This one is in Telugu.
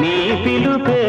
నీ పిలుపే